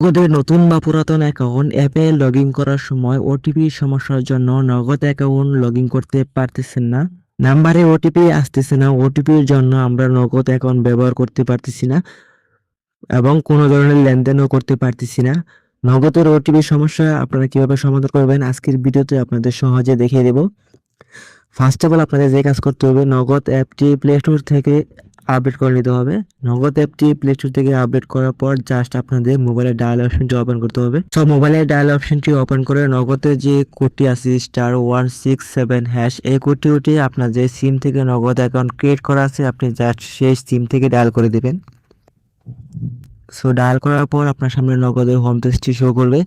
নগদের নতুন বা পুরাতন অ্যাকাউন্ট, অ্যাপে লগ ইন করার সময় ওটিপি সমস্যার জন্য নগদ অ্যাকাউন্ট লগ ইন করতে পারতেছেন না। নাম্বারে ওটিপি আসতেছে না। ওটিপির জন্য আমরা নগদ অ্যাকাউন্ট ব্যবহার করতে পারতেছি না এবং কোনো ধরনের লেনদেনও করতে পারতেছি না। নগদের ওটিপি সমস্যা আপনারা কীভাবে সমাধান করবেন আজকের ভিডিওতে আপনাদের সহজে দেখিয়ে দেব। ফার্স্ট অফ অল আপনাদের যে কাজ করতে হবে, নগদ অ্যাপটি প্লে স্টোর থেকে আপডেট করে নিতে হবে। নগদ অ্যাপটি প্লে স্টোর থেকে আপডেট করার পর জাস্ট আপনাদের মোবাইলের ডায়াল অপশনটি ওপেন করতে হবে। সব মোবাইলের ডায়াল অপশনটি ওপেন করে নগদের যে কোডটি আছে star one six seven hash এই কোডটি উঠে আপনার যে সিম থেকে নগদ অ্যাকাউন্ট ক্রিয়েট করা আছে, আপনি জাস্ট সেই সিম থেকে ডায়াল করে দেবেন। সো ডায়াল করার পর আপনার সামনে নগদের হোম পেজটি শো করবে।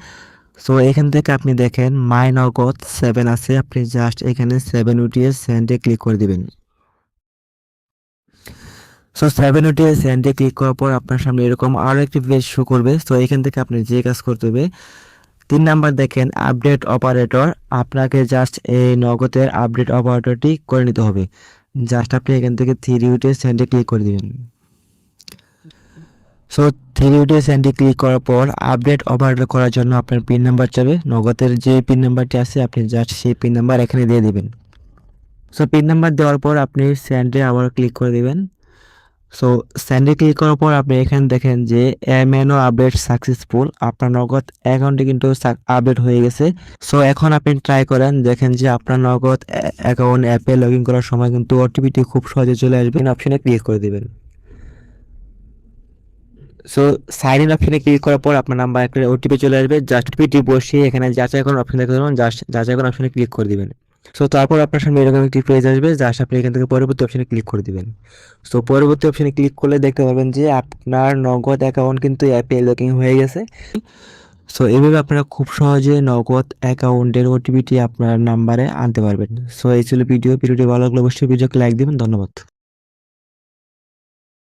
সো এখান থেকে আপনি দেখেন মাই নগদ সেভেন আছে, আপনি জাস্ট এখানে সেভেন উঠিয়ে সেন্ডে ক্লিক করে দিবেন। সো সেভেন উঠিয়ে সেন্ডে ক্লিক করার পর আপনার সামনে এরকম আরও একটি পেজ শো করবে। সো এখান থেকে আপনি যে কাজ করতে হবে, তিন নাম্বার দেখেন আপডেট অপারেটর আপনাকে জাস্ট এই নগদের আপডেট অপারেটরটি করে নিতে হবে। জাস্ট আপনি এখান থেকে থ্রি উঠে সেন্ডে ক্লিক করে দিবেন। সো থ্রি উঠে সেন্ডে ক্লিক করার পর আপডেট অপারেটর করার জন্য আপনার পিন নাম্বার চাবে। নগদের যে পিন নাম্বারটি আছে, আপনি জাস্ট সেই পিন নাম্বার এখানে দিয়ে দেবেন। সো পিন নাম্বার দেওয়ার পর আপনি সেন্ডে আবার ক্লিক করে দিবেন। সো স্যান্ডে ক্লিক করার পর আপনি এখানে দেখেন যে এমএনও আপডেট সাকসেসফুল আপনার নগদ অ্যাকাউন্টে কিন্তু আপডেট হয়ে গেছে। সো এখন আপনি ট্রাই করেন, দেখেন যে আপনার নগদ অ্যাকাউন্ট অ্যাপে লগ ইন করার সময় কিন্তু ওটিপিটি খুব সহজে চলে আসবে। অপশনে ক্লিক করে দেবেন। সো সাইন ইন অপশনে ক্লিক করার পর আপনার নাম্বার একটা ওটিপি চলে আসবে। জাস্ট পিটি বসিয়ে এখানে যাচাই করার অপশন দেখতে পাবেন জাস্ট যাচাই করার অপশনে ক্লিক করে দিবেন। সো তারপর আপনার সামনে এরকম একটি পেজ আসবে জাস্ট আপনি এখান থেকে পরবর্তী অপশানে ক্লিক করে দেবেন। সো পরবর্তী অপশানে ক্লিক করলে দেখতে পাবেন যে আপনার নগদ অ্যাকাউন্ট কিন্তু অ্যাপে লকিং হয়ে গেছে। সো এভাবে আপনারা খুব সহজে নগদ অ্যাকাউন্টের ওটিপিটি আপনার নাম্বারে আনতে পারবেন। সো এই ছিল ভিডিও। ভিডিওটি ভালো লাগলে অবশ্যই ভিডিওকে লাইক দেবেন। ধন্যবাদ।